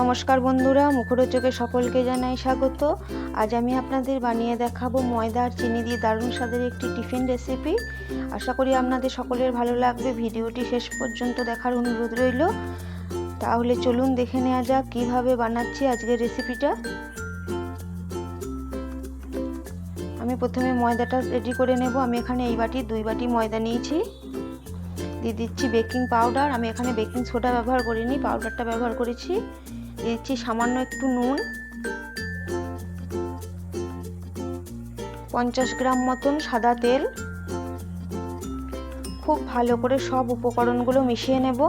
নমস্কার বন্ধুরা, মুখরোচকে সকলকে জানাই স্বাগত। আজ আমি আপনাদের বানিয়ে দেখাবো ময়দা আর চিনি দিয়ে দারুণ স্বাদের একটি টিফিন রেসিপি আশা করি আপনাদের সকলের ভালো লাগবে। ভিডিওটি শেষ পর্যন্ত দেখার অনুরোধ রইল। তাহলে চলুন দেখে নেওয়া যাক কীভাবে বানাচ্ছি আজকের রেসিপিটা আমি প্রথমে ময়দাটা রেডি করে নেব। আমি এখানে এই বাটি, দুই বাটি ময়দা নিয়েছি। দিয়ে দিচ্ছি বেকিং পাউডার। আমি এখানে বেকিং সোডা ব্যবহার করিনি, পাউডারটা ব্যবহার করেছি। দিয়ে দিচ্ছি সামান্য একটু নুন। পঞ্চাশ গ্রাম মতন সাদা তেল। খুব ভালো করে সব উপকরণগুলো মিশিয়ে নেব।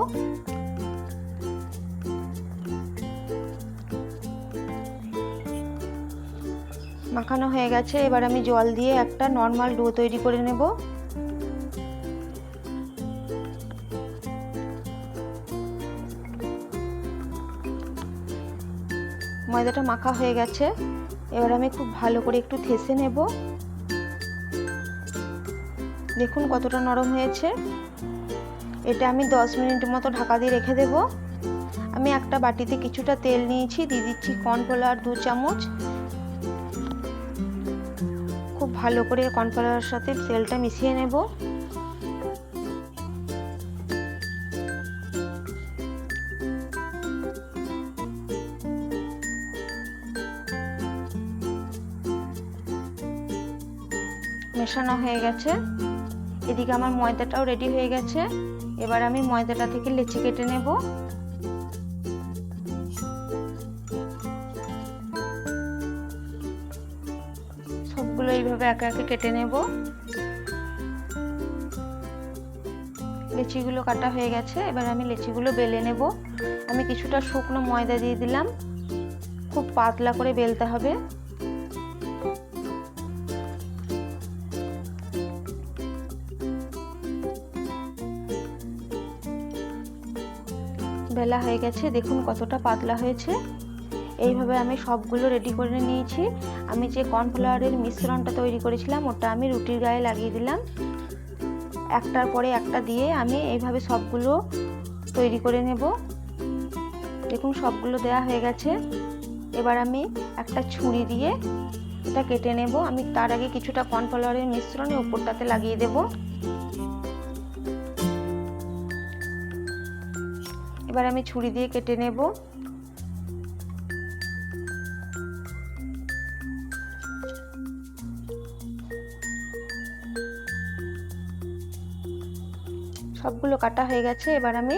মাখানো হয়ে গেছে। এবার আমি জল দিয়ে একটা নর্মাল ডো তৈরি করে নেব। ময়দাটা মাখা হয়ে গেছে। এবার আমি খুব ভালো করে একটু থেসে নেব। দেখুন কতটা নরম হয়েছে। এটা আমি 10 মিনিট মতো ঢাকা দিয়ে রেখে দেব। আমি একটা বাটিতে কিছুটা তেল নিয়েছি, দিয়ে দিচ্ছি কর্নফ্লাওয়ার দু চামচ। খুব ভালো করে কর্নফ্লাওয়ার সাথে তেলটা মিশিয়ে নেব। মেশানো হয়ে গেছে। এদিকে আমার ময়দাটাও রেডি হয়ে গেছে। এবার আমি ময়দাটা থেকে লেচি কেটে নেব। সবগুলো এইভাবে একে একে কেটে নেব। লেচিগুলো কাটা হয়ে গেছে। এবার আমি লেচিগুলো বেলে নেব। আমি কিছুটা শুকনো ময়দা দিয়ে দিলাম। খুব পাতলা করে বেলতে হবে। বেলা হয়ে গেছে, দেখুন কতটা পাতলা হয়েছে। এইভাবে আমি সবগুলো রেডি করে নিয়েছি। আমি যে কর্নফ্লাওয়ারের মিশ্রণটা তৈরি করেছিলাম, ওটা আমি রুটির গায়ে লাগিয়ে দিলাম। একটার পরে একটা দিয়ে আমি এইভাবে সবগুলো তৈরি করে নেব। দেখুন সবগুলো দেয়া হয়ে গেছে। এবার আমি একটা ছুরি দিয়ে এটা কেটে নেব। আমি তার আগে কিছুটা কর্নফ্লাওয়ারের মিশ্রণে উপরটাতে লাগিয়ে দেবো। এবার আমি ছুরি দিয়ে কেটে নেব। সবগুলো কাটা হয়ে গেছে, এবার আমি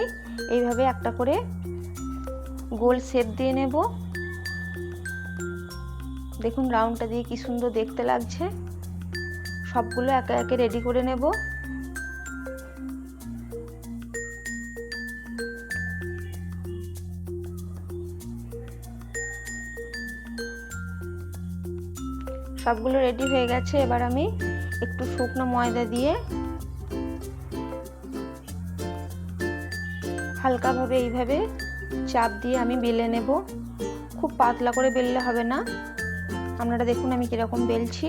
এইভাবে একটা করে গোল শেপ দিয়ে নেব। দেখুন, রাউন্ডটা দিয়ে কি সুন্দর দেখতে লাগছে। সবগুলো একে একে রেডি করে নেব। সবগুলো রেডি হয়ে গেছে। এবার আমি একটু শুকনো ময়দা দিয়ে হালকাভাবে এইভাবে চাপ দিয়ে আমি বেলে নেব। খুব পাতলা করে বেললে হবে না। আপনারা দেখুন আমি কীরকম বেলছি।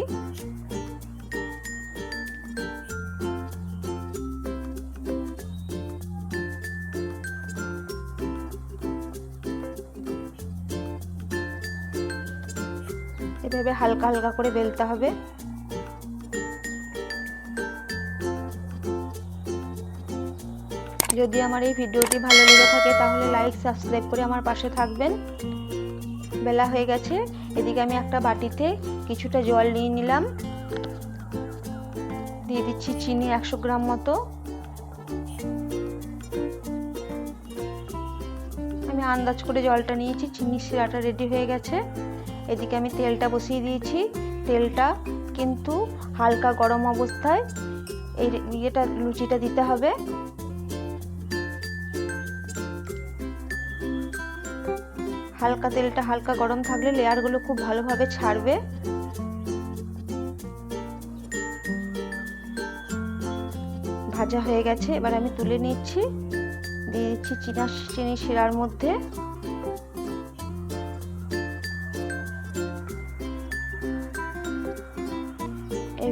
এভাবে হালকা হালকা করে বেলতে হবে। যদি আমার এই ভিডিওটি ভালো লেগে থাকে তাহলে লাইক সাবস্ক্রাইব করে আমার পাশে থাকবেন। বেলা হয়ে গেছে, এদিকে আমি একটা বাটিতে কিছুটা জল নিয়ে নিলাম। দিয়ে দিচ্ছি চিনি একশো গ্রাম মতো। আমি আন্দাজ করে জলটা নিয়েছি চিনি শিরাটা রেডি হয়ে গেছে। এদিকে আমি তেলটা বসিয়ে দিয়েছি। তেলটা কিন্তু হালকা গরম অবস্থায় এই ইয়েটা, লুচিটা দিতে হবে। হালকা তেলটা হালকা গরম থাকলে লেয়ারগুলো খুব ভালোভাবে ছাড়বে। ভাজা হয়ে গেছে, এবার আমি তুলে নিচ্ছি। দিয়ে দিচ্ছি চিনা, চিনি শিরার মধ্যে।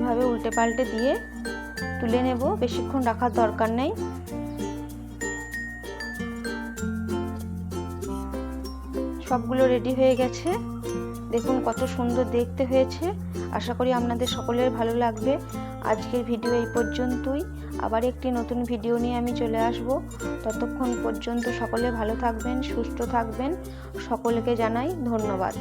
এইভাবে উল্টে পাল্টে দিয়ে তুলে নেব। বেশিক্ষণ রাখার দরকার নেই। সবগুলো রেডি হয়ে গেছে। দেখুন কত সুন্দর দেখতে হয়েছে। আশা করি আপনাদের সকলের ভালো লাগবে। আজকের ভিডিও এই পর্যন্তই। আবার একটি নতুন ভিডিও নিয়ে আমি চলে আসব। ততক্ষণ পর্যন্ত সকলে ভালো থাকবেন, সুস্থ থাকবেন। সকলকে জানাই ধন্যবাদ।